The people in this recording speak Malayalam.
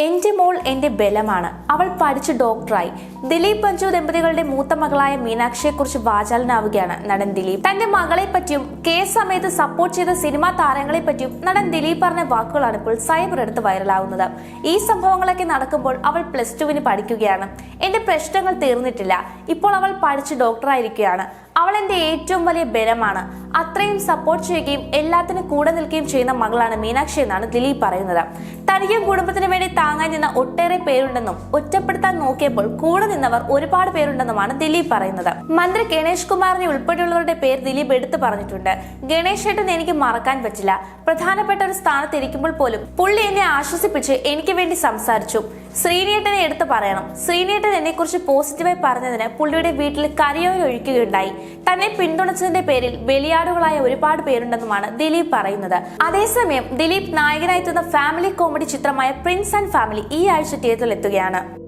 എന്റെ മോൾ എന്റെ ബലമാണ്. അവൾ പഠിച്ച് ഡോക്ടറായി. ദിലീപ് പഞ്ചു ദമ്പതികളുടെ മൂത്ത മകളായ മീനാക്ഷിയെക്കുറിച്ച് വാചാലനാവുകയാണ് നടൻ ദിലീപ്. തന്റെ മകളെ പറ്റിയും കേസ് സമയത്ത് സപ്പോർട്ട് ചെയ്ത സിനിമാ താരങ്ങളെ പറ്റിയും നടൻ ദിലീപ് പറഞ്ഞ വാക്കുകളാണ് ഇപ്പോൾ സൈബർ എടുത്ത് വൈറലാവുന്നത് ഈ സംഭവങ്ങളൊക്കെ നടക്കുമ്പോൾ അവൾ പ്ലസ് ടുവിന് പഠിക്കുകയാണ്. എന്റെ പ്രശ്നങ്ങൾ തീർന്നിട്ടില്ല. ഇപ്പോൾ അവൾ പഠിച്ച് ഡോക്ടറായിരിക്കുകയാണ് അവൾ എന്റെ ഏറ്റവും വലിയ ബലമാണ്. അത്രയും സപ്പോർട്ട് ചെയ്യുകയും എല്ലാത്തിനും കൂടെ നിൽക്കുകയും ചെയ്യുന്ന മകളാണ് മീനാക്ഷി എന്നാണ് ദിലീപ് പറയുന്നത്. തനിക്കും കുടുംബത്തിന് വേണ്ടി താങ്ങാൻ നിന്ന ഒട്ടേറെ പേരുണ്ടെന്നും ഒറ്റപ്പെടുത്താൻ നോക്കിയപ്പോൾ കൂടെ നിന്നവർ ഒരുപാട് പേരുണ്ടെന്നുമാണ് ദിലീപ് പറയുന്നത്. മന്ത്രി ഗണേഷ് കുമാറിനെ ഉൾപ്പെടെയുള്ളവരുടെ പേര് ദിലീപ് എടുത്തു പറഞ്ഞിട്ടുണ്ട്. ഗണേഷ് ഏട്ടൻ എനിക്ക് മറക്കാൻ പറ്റില്ല. പ്രധാനപ്പെട്ട ഒരു സ്ഥാനത്ത് ഇരിക്കുമ്പോൾ പോലും പുള്ളി എന്നെ ആശ്വസിപ്പിച്ച് എനിക്ക് വേണ്ടി സംസാരിച്ചു. ശ്രീനേട്ടനെ എടുത്തു പറയണം. ശ്രീനേട്ടൻ എന്നെ കുറിച്ച് പോസിറ്റീവായി പറഞ്ഞതിന് പുള്ളിയുടെ വീട്ടിൽ കരയോ ഒഴിക്കുകയുണ്ടായി. തന്നെ പിന്തുണച്ചതിന്റെ പേരിൽ ബലിയാടുകളായ ഒരുപാട് പേരുണ്ടെന്നുമാണ് ദിലീപ് പറയുന്നത്. അതേസമയം ദിലീപ് നായകനായെത്തുന്ന ഫാമിലി കോമഡി ചിത്രമായ പ്രിൻസ് ആൻഡ് ഫാമിലി ഈ ആഴ്ച തിയേറ്ററിൽ എത്തുകയാണ്.